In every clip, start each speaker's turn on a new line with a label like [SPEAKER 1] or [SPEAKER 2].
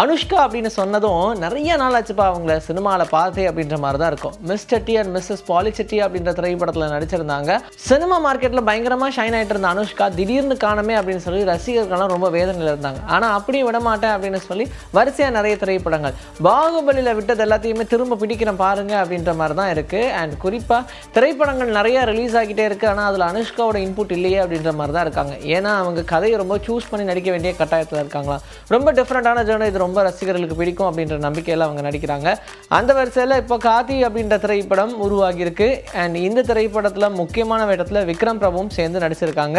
[SPEAKER 1] அனுஷ்கா அப்படின்னு சொன்னதும் நிறைய நாள் ஆச்சுப்பா அவங்கள சினிமாவில் பார்த்தே அப்படின்ற மாதிரி தான் இருக்கும் miss Shetty and Mrs Polishetty அப்படின்ற திரைப்படத்தில் நடிச்சிருந்தாங்க. சினிமா மார்க்கெட்டில் பயங்கரமாக ஷைன் ஆகிட்டு இருந்த அனுஷ்கா திடீர்னு காணமே அப்படின்னு சொல்லி ரசிகர்கள்லாம் ரொம்ப வேதனையில் இருந்தாங்க. ஆனால் அப்படியும் விட மாட்டேன் அப்படின்னு சொல்லி வரிசையாக நிறைய திரைப்படங்கள். பாகுபலியில் விட்டது எல்லாத்தையுமே திரும்ப பிடிக்கிறேன் பாருங்க அப்படின்ற மாதிரி தான் இருக்குது அண்ட் குறிப்பாக திரைப்படங்கள் நிறைய ரிலீஸ் ஆகிட்டே இருக்குது ஆனால் அதில் அனுஷ்காவோட இன்புட் இல்லையே அப்படின்ற மாதிரி தான் இருக்காங்க. ஏன்னா அவங்க கதையை ரொம்ப சூஸ் பண்ணி நடிக்க வேண்டிய கட்டாயத்தில் இருக்காங்களா ரொம்ப டிஃப்ரெண்ட்டான ஜேர்னல் இது ரொம்ப ரசிகர்களுக்கு பிடிக்கும் அப்படின்ற நம்பிக்கையில் அவங்க நடிக்கிறாங்க. அந்த வரிசையில் இப்போ காதி அப்படின்ற திரைப்படம் உருவாகியிருக்கு. அண்ட் இந்த திரைப்படத்தில் முக்கியமான வேடத்தில் விக்ரம் பிரபுவும் சேர்ந்து நடிச்சிருக்காங்க.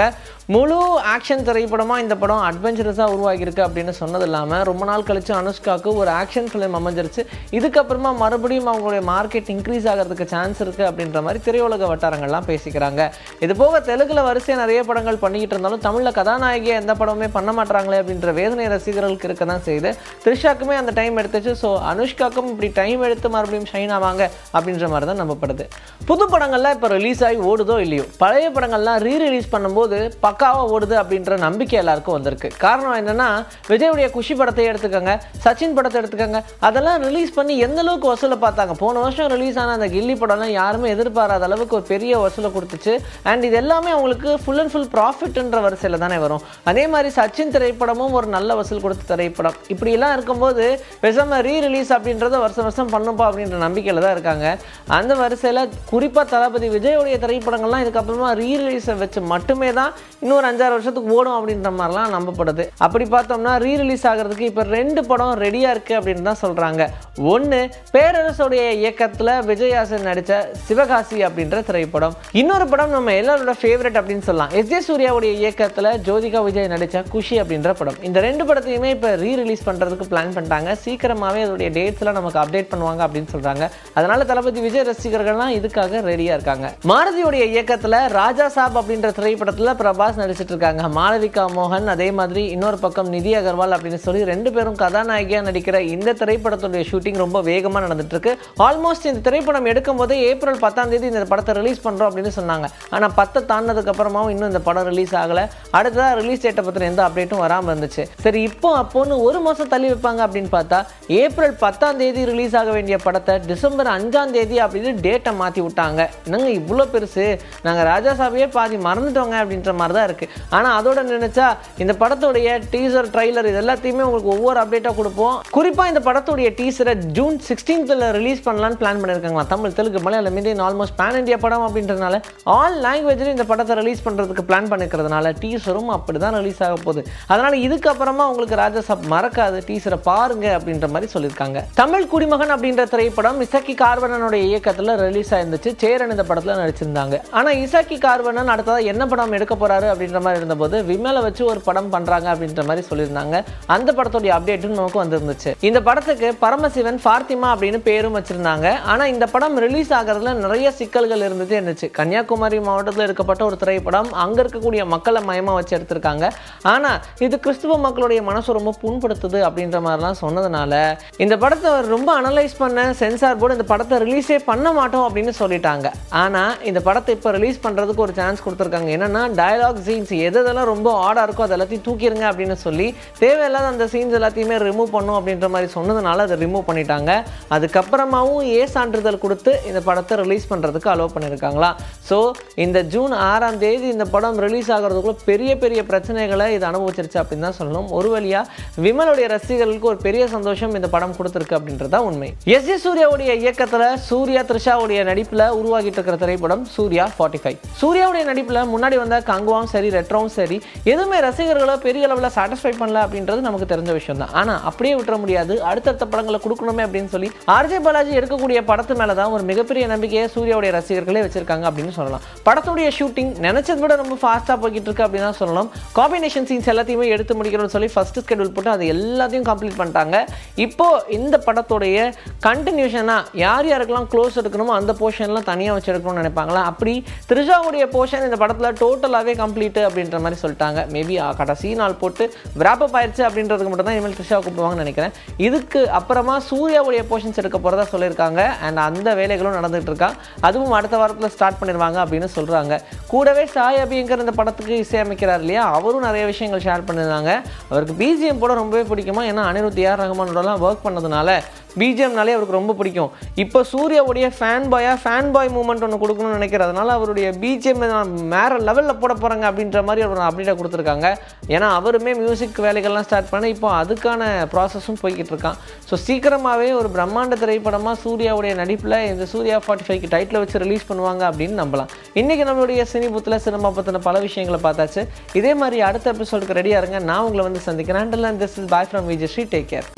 [SPEAKER 1] முழு ஆக்ஷன் திரைப்படமாக இந்த படம் அட்வென்ச்சரஸாக உருவாகியிருக்கு அப்படின்னு சொன்னது இல்லாமல் ரொம்ப நாள் கழித்து அனுஷ்காவுக்கு ஒரு ஆக்ஷன் ஃபிலிம் அமைஞ்சிருச்சு. இதுக்கப்புறமா மறுபடியும் அவங்களுடைய மார்க்கெட் இன்க்ரீஸ் ஆகிறதுக்கு சான்ஸ் இருக்குது அப்படின்ற மாதிரி திரையுலக வட்டாரங்கள்லாம் பேசிக்கிறாங்க. இது போக தெலுங்கில் வரிசையாக நிறைய படங்கள் பண்ணிக்கிட்டு இருந்தாலும் தமிழில் கதாநாயகியாக எந்த படமுமே பண்ண மாட்டாங்களே அப்படின்ற வேதனை ரசிகர்களுக்கு இருக்க தான் செய்யுது. த்ரிஷாக்குமே அந்த டைம் எடுத்துச்சு. ஸோ அனுஷ்காக்கும் இப்படி டைம் எடுத்து மறுபடியும் ஷைன் ஆவாங்க அப்படின்ற மாதிரி தான் நம்பப்படுது. புது படங்கள்லாம் இப்போ ரிலீஸ் ஆகி ஓடுதோ இல்லையோ? பழைய படங்கள்லாம் ரீ ரிலீஸ் பண்ணும்போது பக்காவாக ஓடுது அப்படின்ற நம்பிக்கை எல்லாருக்கும் வந்திருக்கு. காரணம் என்னென்னா விஜயுடைய குஷி படத்தை எடுத்துக்கோங்க சச்சின் படத்தை எடுத்துக்கோங்க அதெல்லாம் ரிலீஸ் பண்ணி எந்த அளவுக்கு வசூலை பார்த்தாங்க? போன வருஷம் ரிலீஸ் ஆன அந்த கில்லி படம்லாம் யாருமே எதிர்பாராத அளவுக்கு ஒரு பெரிய வசூலை கொடுத்துச்சு. அண்ட் இது எல்லாமே அவங்களுக்கு ஃபுல் அண்ட் ஃபுல் ப்ராஃபிட்ன்ற வரிசையில் தானே வரும். அதே மாதிரி சச்சின் திரைப்படமும் ஒரு நல்ல வசூல் கொடுத்த திரைப்படம். இப்படிலாம் இருக்கும்போது பேசாமல் ரீ ரிலீஸ் அப்படின்றத வருஷம் வருஷம் பண்ணுப்பா அப்படின்ற நம்பிக்கையில் தான் இருக்காங்க. அந்த வரிசையில் குறிப்பாக தளபதி விஜயோடைய திரைப்படங்கள்லாம் இதுக்கப்புறமா ரீ ரிலீஸை வச்சு மட்டுமே தான் இன்னொரு அஞ்சாறு வருஷத்துக்கு ஓடும் அப்படின்ற மாதிரிலாம் நம்பப்படுது. அப்படி பார்த்தோம்னா ரீ ரிலீஸ் ஆகிறதுக்கு இப்போ ரெண்டு படம் ரெடியாக இருக்குது அப்படின்னு தான் சொல்கிறாங்க ஒன்று பேரரசுடைய இயக்கத்தில் விஜயாசன் நடித்த சிவகாசி அப்படின்ற திரைப்படம். இன்னொரு படம் நம்ம எல்லாரோட ஃபேவரட் அப்படின்னு சொல்லலாம். எஸ் ஜே சூர்யாவுடைய இயக்கத்தில் ஜோதிகா விஜய் நடித்த குஷி அப்படின்ற படம். இந்த ரெண்டு படத்தையுமே இப்போ ரீ ரிலீஸ் பண்ணுறதுக்கு பிளான் பண்ணிட்டாங்க. சீக்கிரமாகவே அதோடைய டேட்ஸ்லாம் நமக்கு அப்டேட் பண்ணுவாங்க அப்படின்னு சொல்கிறாங்க அதனால் தளபதி விஜய் ரசிகர்கள்லாம் இதுக்காக ரெடியாக இருக்காங்க. மாருதியுடைய இயக்கத்தில் ராஜா சாப் அப்படின்ற திரைப்படத்தில் பிரபாஸ் நடிச்சிட்டு இருக்காங்க. மாளவிகா மோகன் அதே மாதிரி இன்னொரு பக்கம் நிதி அகர்வால் அப்படின்னு சொல்லி ரெண்டு பேரும் கதாநாயகியாக நடிக்கிற இந்த திரைப்படத்துடைய ஷூட்டிங் ரொம்ப வேகமாக நடந்துட்டுருக்கு. ஆல்மோஸ்ட் இந்த திரைப்படம் எடுக்கும் போதே ஏப்ரல் பத்தாம் தேதி இந்த படத்தை ரிலீஸ் பண்ணுறோம் அப்படின்னு சொன்னாங்க. ஆனால் பத்தை தாண்டினதுக்கு அப்புறமாவும் இன்னும் இந்த படம் ரிலீஸ் ஆகலை. அடுத்ததாக ரிலீஸ் டேட்டை பற்றின எந்த அப்டேட்டும் வராமல் இருந்துச்சு. சரி இப்போ அப்போன்னு ஒரு மாதம் தள்ளி வைப்பாங்க அப்படின்னு பார்த்தா ஏப்ரல் பத்தாம் தேதி ரிலீஸ் ஆக வேண்டிய படத்தை டிசம்பர் அஞ்சாம் தேதி அப்படின்னு டேட்டை மாற்றி விட்டாங்க. என்னங்க இவ்வளோ பெருசு? நாங்கள் ராஜாசாபியே பாதி மறந்துட்டோங்க அப்படின்ற மாதிரி தான் இருக்குது ஆனால் அதோட நினச்சா இந்த படத்துடைய டீசர் ட்ரைலர் இது எல்லாத்தையுமே உங்களுக்கு ஒவ்வொரு அப்டேட்டாக கொடுப்போம். குறிப்பாக இந்த படத்துடைய டீசரை ஜூன் சிக்ஸ்டீன்த்தில் ரிலீஸ் பண்ணலான்னு பிளான் பண்ணியிருக்காங்களா Tamil Telugu Malayalam Indian almost pan India படம் அப்படின்றதுனால ஆல் லாங்குவேஜ்லையும் இந்த படத்தை ரிலீஸ் பண்ணுறதுக்கு பிளான் பண்ணிக்கிறதுனால டீசரும் அப்படி தான் ரிலீஸ் ஆக போகுது. அதனால் இதுக்கப்புறமா உங்களுக்கு ராஜாசாப் மறக்காது. டீசரை பாருங்க அப்படின்ற மாதிரி சொல்லியிருக்காங்க. தமிழ் குடிமகன் அப்படின்ற திரைப்படம் இசக்கி கார்வனனுடைய இயக்கத்தில் ரிலீஸ் ஆயிருந்துச்சு. சேரன் இந்த படத்தில் நடிச்சிருந்தாங்க. ஆனால் இசக்கி கார்வனன் அடுத்ததாக என்ன படம் எடுக்க போறாரு அப்படின்ற மாதிரி இருந்தபோது விமலை வச்சு ஒரு படம் பண்றாங்க அப்படின்ற மாதிரி சொல்லியிருந்தாங்க. அந்த படத்துடைய அப்டேட்டும் நமக்கு வந்திருந்துச்சு. இந்த படத்துக்கு பரமசிவன் பார்த்திமா அப்படின்னு பேரும் வச்சிருந்தாங்க. ஆனால் இந்த படம் ரிலீஸ் ஆகிறதுல நிறைய சிக்கல்கள் இருந்துட்டு இருந்துச்சு. கன்னியாகுமரி மாவட்டத்தில் எடுக்கப்பட்ட ஒரு திரைப்படம் அங்கே இருக்கக்கூடிய மக்களை மயமாக வச்சு எடுத்திருக்காங்க. ஆனால் இது கிறிஸ்துவ மக்களுடைய மனசு ரொம்ப புண்படுத்துது அப்படின்ற மாதிரிலாம் சொன்னதுனால இந்த படத்தை ரொம்ப அனலைஸ் பண்ண சென்சார் போர்டு இந்த படத்தை ரிலீஸே பண்ண மாட்டோம் அப்படின்னு சொல்லிட்டாங்க. ஆனால் இந்த படத்தை இப்போ ரிலீஸ் பண்ணுறதுக்கு ஒரு சான்ஸ் கொடுத்துருக்காங்க. என்னன்னா டயலாக் சீன்ஸ் எது எதெல்லாம் ரொம்ப ஆடாக இருக்கோ அது எல்லாத்தையும் தூக்கிடுங்க அப்படின்னு சொல்லி தேவையில்லாத அந்த சீன்ஸ் எல்லாத்தையுமே ரிமூவ் பண்ணும் அப்படின்ற மாதிரி சொன்னதுனால அதை ரிமூவ் பண்ணிட்டாங்க. அதுக்கப்புறமாவும் ஏ சான்றிதழ் கொடுத்து இந்த படத்தை ரிலீஸ் பண்ணுறதுக்கு அலோவ் பண்ணியிருக்காங்களா ஸோ இந்த ஜூன் ஆறாம் தேதி இந்த படம் ரிலீஸ் ஆகிறதுக்குள்ள பெரிய பெரிய பிரச்சனைகளை இது அனுபவிச்சிருச்சு அப்படின்னு தான் சொல்லணும். ஒரு வழியாக விமலுடைய ரசிகர்களுக்கு ஒரு பெரிய சந்தோஷம் இந்த படம் கொடுத்துருக்கு அப்படின்றது தான் உண்மை. எஸ் ஜே சூர்யாவுடைய இயக்கத்தில் சூர்யா த்ரிஷாவுடைய நடிப்பில் உருவாகிட்டு இருக்கிற திரைப்படம் சூர்யா ஃபார்ட்டி ஃபைவ் சூர்யாவுடைய நடிப்பில் முன்னாடி வந்த கங்குவாவும் சரி ரெட்ரோவும் சரி எதுவுமே ரசிகர்களை பெரிய அளவில் சாட்டிஸ்ஃபை பண்ணல அப்படின்றது நமக்கு தெரிஞ்ச விஷயம் தான். ஆனால் அப்படியே விட்டுற முடியாது. அடுத்தடுத்த படங்களை கொடுக்கணுமே அப்படின்னு சொல்லி ஆர்ஜே பாலாஜி எடுக்கக்கூடிய படத்து மேலே தான் ஒரு மிகப்பெரிய நம்பிக்கையை சூர்யாவுடைய ரசிகர்களே வச்சிருக்காங்க அப்படின்னு சொல்லலாம். படத்துடைய ஷூட்டிங் நினைச்சதை விட ரொம்ப ஃபாஸ்ட்டாக போய்கிட்டு இருக்கு அப்படின்னு சொல்லலாம் காம்பினேஷன் சீன்ஸ் எல்லாத்தையுமே எடுத்து முடிக்கணும்னு சொல்லி ஃபஸ்ட்டு ஸ்கெடியூல் போட்டு அது எல்லாத்தையும் கம்ப்ளீட் பண்ணிட்டாங்க. இப்போ இந்த படத்துடைய கண்டினியூஷனாக யார் யாருக்கெல்லாம் க்ளோஸ் எடுக்கணுமோ அந்த போர்ஷன்லாம் தனியாக வச்சுருக்கணும்னு நினைப்பாங்களா? அப்படி த்ரிஷாவுடைய போர்ஷன் இந்த படத்தில் டோட்டலாகவே கம்ப்ளீட்டு அப்படின்ற மாதிரி சொல்லிட்டாங்க. மேபி கடைசி நாள் போட்டு விராப்பப் ஆயிடுச்சு அப்படின்றதுக்கு மட்டும் தான் இனிமேல் த்ரிஷாவை கூப்பிடுவாங்கன்னு நினைக்கிறேன். இதுக்கு அப்புறமா சூர்யாவுடைய போர்ஷன்ஸ் எடுக்க போகிறதா சொல்லியிருக்காங்க. அண்ட் அந்த வேலைகளும் நடந்துகிட்டு இருக்கா. அதுவும் அடுத்த வாரத்தில் ஸ்டார்ட் பண்ணிடுவாங்க அப்படின்னு சொல்கிறாங்க கூடவே சாய் அபியங்கர் இந்த படத்துக்கு இசையமைக்கிறார் இல்லையா? அவரும் நிறைய விஷயங்கள் ஷேர் பண்ணியிருந்தாங்க. அவருக்கு பிஜிஎம் போட ரொம்பவே பிடிக்குமா? ஏன்னா அனிருத் ஏஆர் ரஹ்மானோடலாம் ஒர்க் பண்ணதுனால பிஜிஎம்னாலே அவருக்கு ரொம்ப பிடிக்கும். இப்போ சூர்யாவுடைய ஃபேன் பாயாக ஃபேன் பாய் மூமெண்ட் ஒன்று கொடுக்கணும்னு நினைக்கிறதுனால அவருடைய பிஜிஎம் நான் வேறு லெவலில் போட போகிறாங்க அப்படின்ற மாதிரி அவர் அப்டேட்டாக கொடுத்துருக்காங்க. ஏன்னா அவருமே மியூசிக் வேலைகள்லாம் ஸ்டார்ட் பண்ண இப்போ அதுக்கான ப்ராசஸும் போய்கிட்டு இருக்கான். ஸோ சீக்கிரமாகவே ஒரு பிரம்மாண்ட திரைப்படமாக சூர்யாவுடைய நடிப்பில் இந்த சூர்யா ஃபார்ட்டி ஃபைவ்க்கு டைட்டில் வச்சு ரிலீஸ் பண்ணுவாங்க அப்படின்னு நம்பலாம். இன்றைக்கி நம்மளுடைய சினிபுத்தில் சினிமா பற்றின பல விஷயங்களை பார்த்தாச்சு. இதே மாதிரி அடுத்த எபிசோடுக்கு ரெடியாக இருங்க. நான் உங்களை வந்து சந்திக்கிறேன். And this is boy from Vijay Sri take care